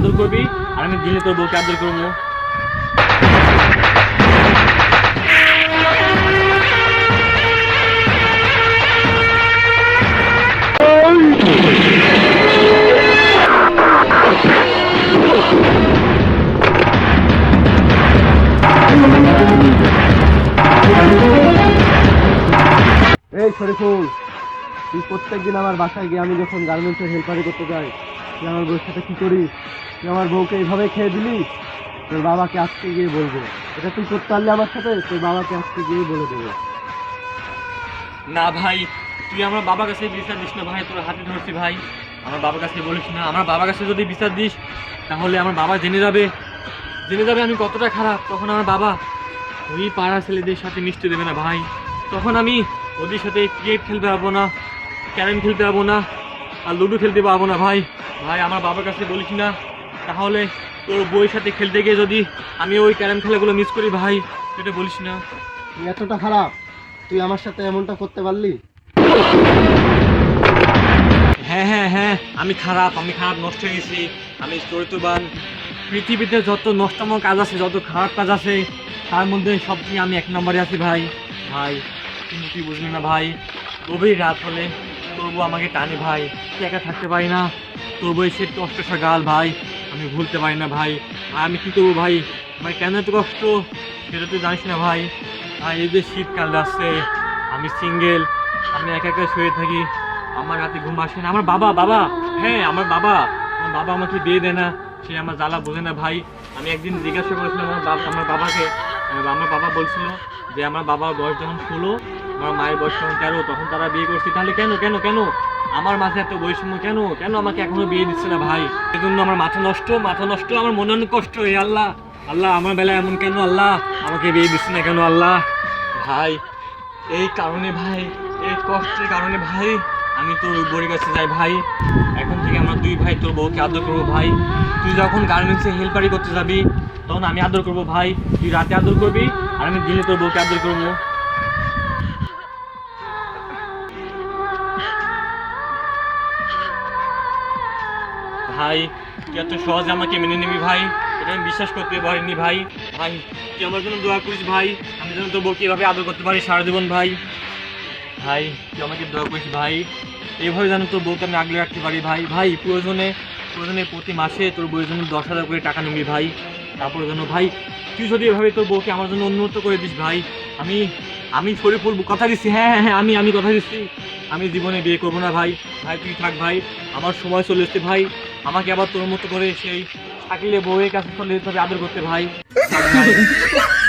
আদর করবি আর আমি দিলে তোর বউকে আদর করব। এই শরীফুল, তুই প্রত্যেকদিন আমার বাসায় গিয়ে আমি যখন গার্মেন্টসের হেল্পারি করতে যাই তুই আমার বউর সাথে কি করিস? তুই আমার বউকে এইভাবে খেয়ে দিলি? তোর বাবাকে আজকে গিয়ে বলব। এটা তুই করতে পারলি আমার সাথে, তোর বাবাকে আজকে গিয়ে বলে দেবো। না ভাই, তুই আমার বাবার কাছে বিচার দিস না ভাই, তোর হাতে ধরছি ভাই। আমার বাবার কাছে বলিস না, আমার বাবার কাছে যদি বিচার দিস, তাহলে আমার বাবা জেনে যাবে। জেনে যাবে আমি কতটা খারাপ, তখন আমার বাবা ওই পাড়া ছেলেদের সাথে মিশতে দেবে না ভাই। তখন আমি ওদের সাথে ক্রিকেট খেলতে পারব না ক্যারেম খেলতে পারব না। আর লুডো খেলতে পারব না ভাই। ভাই আমার বাবার কাছে বলিস না। তাহলে তোর বইয়ের সাথে খেলতে গিয়ে যদি আমি ওই ক্যারাম খেলাগুলো মিস করি ভাই সেটা বলিস না। তুই এতটা খারাপ তুই আমার সাথে এমনটা করতে পারলি? হ্যাঁ হ্যাঁ হ্যাঁ আমি খারাপ আমি খারাপ নষ্ট হয়ে গেছি। আমি চরিত্রবান। পৃথিবীতে যত নষ্টম কাজ আছে যত খারাপ কাজ আছে তার মধ্যে সবচেয়ে আমি এক নম্বরে আছি ভাই। ভাই কিন্তু তুই বুঝলি না ভাই গভীর রাত হলে তোর বউ আমাকে টানে ভাই একা থাকতে পারি না। তোর বই সে কষ্ট গাল ভাই, আমি ভুলতে পারি না ভাই। আর আমি কী করব ভাই? আমার কেন এত কষ্ট? সেটা তুই জানিস না ভাই। আর এই যে শীতকাল আসছে, আমি সিঙ্গেল আমি একা একা শুয়ে থাকি, আমার রাতে ঘুম আসে না। আমার বাবা বাবা হ্যাঁ আমার বাবা। আমার বাবা আমাকে বিয়ে দেয় না, সে আমার জ্বালা বোঝে না ভাই। আমি একদিন জিজ্ঞাসা করেছিলাম আমার বাবা আমার বাবাকে, আমার বাবা বলছিল যে আমার বাবার বয়স যখন ষোলো আমার মায়ের বয়স যখন তেরো, তখন তারা বিয়ে করছে তাহলে কেন কেন কেন? আমার মাঝে এত বৈষম্য কেন? কেন আমাকে এখনও বিয়ে দিচ্ছে না ভাই? সেজন্য আমার মাথা নষ্ট মাথা নষ্ট, আমার মনে অনেক কষ্ট এই আল্লাহ। আল্লাহ, আমার বেলায় এমন কেন আল্লাহ? আমাকে বিয়ে দিচ্ছে না কেন আল্লাহ? ভাই, এই কারণে ভাই, এই কষ্টের কারণে ভাই, আমি তোর বউয়ের কাছে যাই ভাই। এখন থেকে আমরা দুই ভাই, তোর বউকে আদর করব ভাই। তুই যখন গার্মেন্টসে হেল্পারি করতে যাবি, তখন আমি আদর করব ভাই। তুই রাতে আদর করবি, আর আমি দিনে তোর বউকে আদর করব। ভাই, তুই এত সহজে আমাকে মেনে নিবি ভাই। এটা আমি বিশ্বাস করতে পারিনি ভাই। ভাই, তুই আমার জন্য দোয়া করিস ভাই। আমি যেন তোর বউকে এভাবে আদর করতে পারি সারা জীবন ভাই। ভাই, তুই আমাকে দোয়া করিস ভাই। এইভাবে যেন তোর বউকে আমি আগলে রাখতে পারি ভাই। ভাই, প্রয়োজনে প্রয়োজনে প্রতি মাসে তোর বউয়ের জন্য দশ হাজার করে টাকা নিবি ভাই। তারপরে যেন ভাই, তুই যদি এভাবে তোর বউকে আমার জন্য উন্নত করে দিস ভাই, আমি আমি শরীফুল কথা দিচ্ছি। হ্যাঁ হ্যাঁ হ্যাঁ আমি আমি কথা দিচ্ছি। আমি জীবনে বিয়ে করব না ভাই। ভাই, তুই থাক ভাই। আমার সময় চলে এসছে ভাই। আমাকে আবার তোর মতো করে সেই থাকলে বউয়ের কাছে চলে যেতে হবে আদর করতে ভাই।